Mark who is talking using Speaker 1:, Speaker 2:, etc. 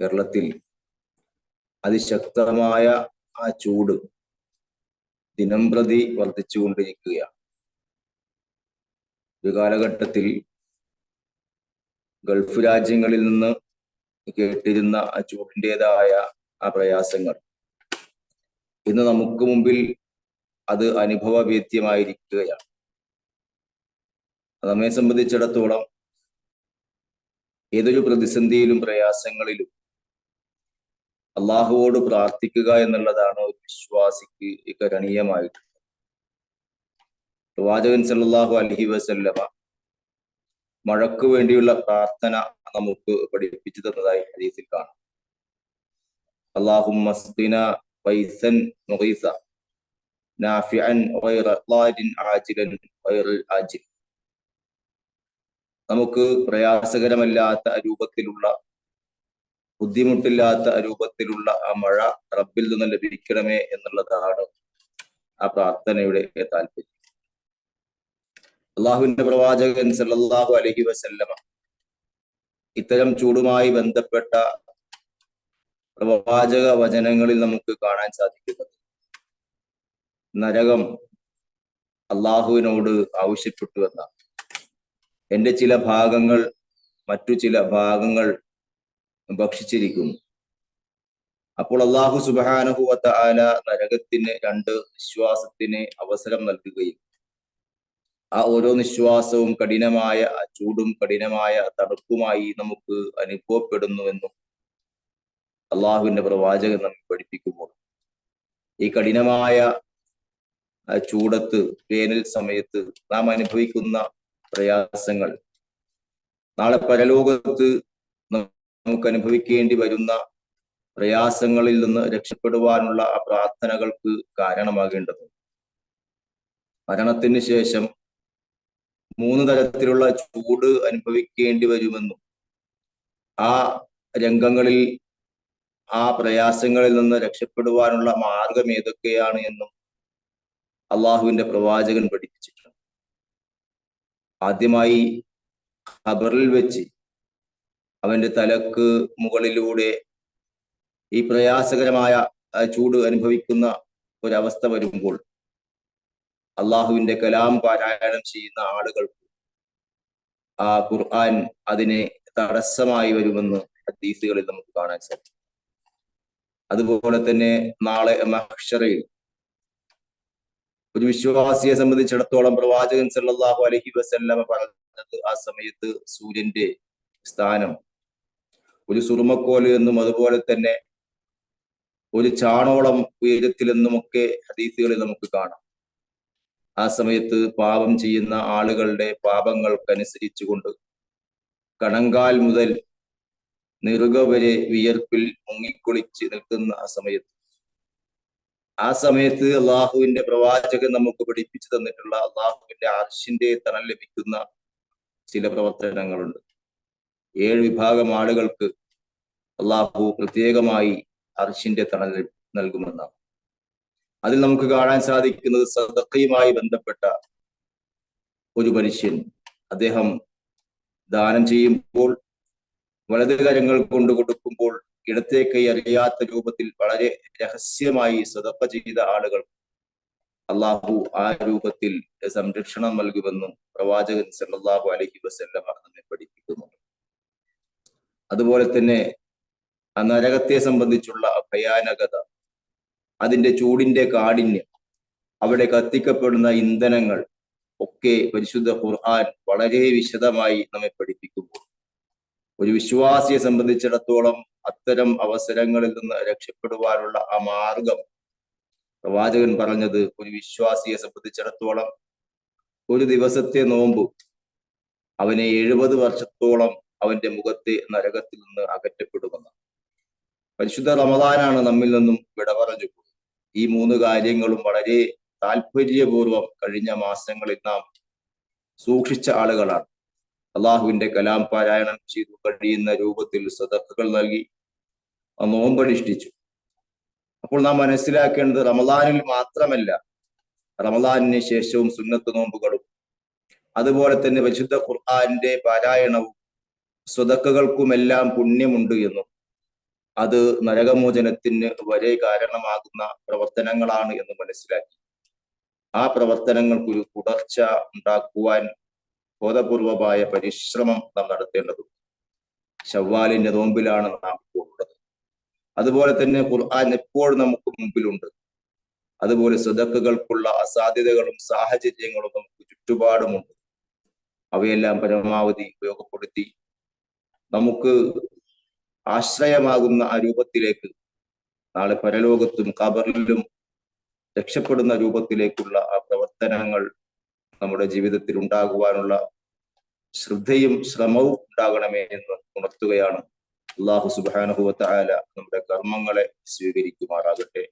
Speaker 1: കേരളത്തിൽ അതിശക്തമായ ആ ചൂട് ദിനം പ്രതി വർദ്ധിച്ചുകൊണ്ടിരിക്കുകയാണ്. ഒരു കാലഘട്ടത്തിൽ ഗൾഫ് രാജ്യങ്ങളിൽ നിന്ന് കേട്ടിരുന്ന ആ ചൂടിന്റെതായ ആ പ്രയാസങ്ങൾ. ഇന്ന് നമുക്ക് മുമ്പിൽ അത് അനുഭവവേദ്യമായിരിക്കുകയാണ്. നമ്മെ സംബന്ധിച്ചിടത്തോളം ഏതൊരു പ്രതിസന്ധിയിലും പ്രയാസങ്ങളിലും അള്ളാഹുവോട് പ്രാർത്ഥിക്കുക എന്നുള്ളതാണ് ഒരു വിശ്വാസിക്ക് കരണീയമായിട്ട് പ്രവാചകൻ സല്ലാഹു അലഹി വസല്ലമ മഴക്ക് വേണ്ടിയുള്ള പ്രാർത്ഥന നമുക്ക് പഠിപ്പിച്ചു തന്നതായി ഹദീസിൽ കാണാം. അള്ളാഹുമ്മ പൈസൻ മുഗീസ നാഫിഅൻ ആജിൽ. നമുക്ക് പ്രയാസകരമല്ലാത്ത രൂപത്തിലുള്ള ബുദ്ധിമുട്ടില്ലാത്ത രൂപത്തിലുള്ള ആ മഴ റബ്ബിൽ നിന്ന് ലഭിക്കണമേ എന്നുള്ളതാണ് ആ പ്രാർത്ഥനയുടെ താല്പര്യം. അള്ളാഹുവിന്റെ പ്രവാചകൻ സല്ലാഹു അലഹി വസല്ലമ ഇത്തരം ചൂടുമായി ബന്ധപ്പെട്ട പ്രവാചക വചനങ്ങളിൽ നമുക്ക് കാണാൻ സാധിക്കുന്നത് നരകം അള്ളാഹുവിനോട് ആവശ്യപ്പെട്ടു എന്നാണ്. എന്റെ ചില ഭാഗങ്ങൾ മറ്റു ചില ഭാഗങ്ങൾ ഭക്ഷിച്ചിരിക്കുന്നു. അപ്പോൾ അള്ളാഹു സുബാനുഭവത്ത ആല നരകത്തിന് രണ്ട് നിശ്വാസത്തിന് അവസരം നൽകുകയും ആ ഓരോ നിശ്വാസവും കഠിനമായ ആ ചൂടും കഠിനമായ തണുപ്പുമായി നമുക്ക് അനുഭവപ്പെടുന്നുവെന്നും അള്ളാഹുവിന്റെ പ്രവാചകൻ നമ്മെ പഠിപ്പിക്കുമ്പോൾ. ഈ കഠിനമായ ചൂടത്ത് വേനൽ സമയത്ത് നാം അനുഭവിക്കുന്ന പ്രയാസങ്ങൾ നാളെ പരലോകത്ത് നമുക്ക് അനുഭവിക്കേണ്ടി വരുന്ന പ്രയാസങ്ങളിൽ നിന്ന് രക്ഷപ്പെടുവാനുള്ള ആ പ്രാർത്ഥനകൾക്ക് കാരണമാകേണ്ടത് മരണത്തിന് ശേഷം മൂന്ന് തരത്തിലുള്ള ചൂട് അനുഭവിക്കേണ്ടി വരുമെന്നും ആ രംഗങ്ങളിൽ ആ പ്രയാസങ്ങളിൽ നിന്ന് രക്ഷപ്പെടുവാനുള്ള മാർഗം ഏതൊക്കെയാണ് എന്നും അള്ളാഹുവിന്റെ പ്രവാചകൻ പഠിപ്പിച്ചിട്ടുണ്ട്. ആദ്യമായി ഖബറിൽ വെച്ച് അവന്റെ തലക്ക് മുകളിലൂടെ ഈ പ്രയാസകരമായ ചൂട് അനുഭവിക്കുന്ന ഒരവസ്ഥ വരുമ്പോൾ അള്ളാഹുവിന്റെ കലാം പാരായണം ചെയ്യുന്ന ആളുകൾക്ക് ആ ഖുർആൻ അതിനെ തടസ്സമായി വരുമെന്ന് ഹദീസുകളിൽ നമുക്ക് കാണാൻ സാധിക്കും. അതുപോലെ തന്നെ നാളെ മഹ്ഷറയിൽ ഒരു വിശ്വാസിയെ സംബന്ധിച്ചിടത്തോളം പ്രവാചകൻ സല്ലാഹു അലഹി വസല്ലമ പറഞ്ഞത് ആ സമയത്ത് സൂര്യന്റെ സ്ഥാനം. ഒരു സുറുമക്കോൽ എന്നും അതുപോലെ തന്നെ ഒരു ചാണോളം ഉയരത്തിൽ എന്നുമൊക്കെ ഹദീസുകളിൽ നമുക്ക് കാണാം. ആ സമയത്ത് പാപം ചെയ്യുന്ന ആളുകളുടെ പാപങ്ങൾക്കനുസരിച്ചുകൊണ്ട് കണങ്കാൽ മുതൽ നെറുക വരെ വിയർപ്പിൽ മുങ്ങിക്കുളിച്ച് നിൽക്കുന്ന ആ സമയത്ത്. ആ സമയത്ത് അള്ളാഹുവിന്റെ പ്രവാചകൻ നമുക്ക് പഠിപ്പിച്ചു തന്നിട്ടുള്ള അള്ളാഹുവിന്റെ അർഷിന്റെ തണൽ ലഭിക്കുന്ന ചില പ്രവർത്തനങ്ങളുണ്ട്. ഏഴ് വിഭാഗം ആളുകൾക്ക് അള്ളാഹു പ്രത്യേകമായി അർശിന്റെ തണൽ നൽകുമെന്നാണ്. അതിൽ നമുക്ക് കാണാൻ സാധിക്കുന്നത് സദക്കയുമായി ബന്ധപ്പെട്ട ഒരു മനുഷ്യൻ. അദ്ദേഹം ദാനം ചെയ്യുമ്പോൾ വലത് കരങ്ങൾ കൊണ്ട് കൊടുക്കുമ്പോൾ കൈ അറിയാത്ത രൂപത്തിൽ വളരെ രഹസ്യമായി സദപ്പ ചെയ്ത ആളുകൾ അള്ളാഹു ആ രൂപത്തിൽ സംരക്ഷണം നൽകുമെന്നും പ്രവാചകൻ സല്ലാഹു അലഹി വസ്ല്ലാം നമ്മെ പഠിപ്പിക്കുന്നുണ്ട്. അതുപോലെ തന്നെ ആ നരകത്തെ സംബന്ധിച്ചുള്ള ഭയാനകത അതിന്റെ ചൂടിന്റെ കാഠിന്യം അവിടെ കത്തിക്കപ്പെടുന്ന ഇന്ധനങ്ങൾ ഒക്കെ പരിശുദ്ധ ഖുർആൻ വളരെ വിശദമായി നമ്മെ പഠിപ്പിക്കുമ്പോൾ ഒരു വിശ്വാസിയെ സംബന്ധിച്ചിടത്തോളം അത്തരം അവസരങ്ങളിൽ നിന്ന് രക്ഷപ്പെടുവാനുള്ള ആ മാർഗം പ്രവാചകൻ പറഞ്ഞത് ഒരു വിശ്വാസിയെ സംബന്ധിച്ചിടത്തോളം ഒരു ദിവസത്തെ നോമ്പ് അവനെ എഴുപത് വർഷത്തോളം അവന്റെ മുഖത്തെ നരകത്തിൽ നിന്ന് അകറ്റപ്പെടുമെന്ന്. പരിശുദ്ധ റമദാനാണ് നമ്മിൽ നിന്നും വിട പറഞ്ഞു ഈ മൂന്ന് കാര്യങ്ങളും വളരെ താല്പര്യപൂർവം കഴിഞ്ഞ മാസങ്ങളിൽ നാം സൂക്ഷിച്ച ആളുകളാണ്. അള്ളാഹുവിന്റെ കലാം പാരായണം ചെയ്തു കഴിയുന്ന രൂപത്തിൽ സദക്കുകൾ നൽകി നോമ്പനുഷ്ഠിച്ചു. അപ്പോൾ നാം മനസ്സിലാക്കേണ്ടത് റമദാനിൽ മാത്രമല്ല റമദാനിന് ശേഷവും സുന്നത്ത് നോമ്പുകളും അതുപോലെ തന്നെ വിശുദ്ധ ഖുർആാന്റെ പാരായണവും സ്വതക്കകൾക്കുമെല്ലാം പുണ്യമുണ്ട് എന്നും അത് നരകമോചനത്തിന് വരെ കാരണമാകുന്ന പ്രവർത്തനങ്ങളാണ് എന്ന് മനസ്സിലാക്കി. ആ പ്രവർത്തനങ്ങൾക്ക് ഒരു തുടർച്ച ഉണ്ടാക്കുവാൻ ബോധപൂർവമായ പരിശ്രമം നാം നടത്തേണ്ടതുണ്ട്. ഷവ്വാലിന്റെ നോമ്പിലാണ് നാം ഇപ്പോൾ ഉള്ളത് അതുപോലെ തന്നെ ഖുർആൻ എപ്പോഴും നമുക്ക് മുമ്പിലുണ്ട്. അതുപോലെ സ്വതക്കുകൾക്കുള്ള അസാധ്യതകളും സാഹചര്യങ്ങളും നമുക്ക് ചുറ്റുപാടുമുണ്ട്. അവയെല്ലാം പരമാവധി ഉപയോഗപ്പെടുത്തി നമുക്ക് ആശ്രയമാകുന്ന ആ രൂപത്തിലേക്ക് നാളെ പരലോകത്തും കബറിലും രക്ഷപ്പെടുന്ന രൂപത്തിലേക്കുള്ള ആ പ്രവർത്തനങ്ങൾ നമ്മുടെ ജീവിതത്തിൽ ഉണ്ടാകുവാനുള്ള ശ്രദ്ധയും ശ്രമവും ഉണ്ടാകണമേ എന്ന് ഉണർത്തുകയാണ്. അള്ളാഹു സുബാനുഭവത്തായ നമ്മുടെ കർമ്മങ്ങളെ സ്വീകരിക്കുമാറാകട്ടെ.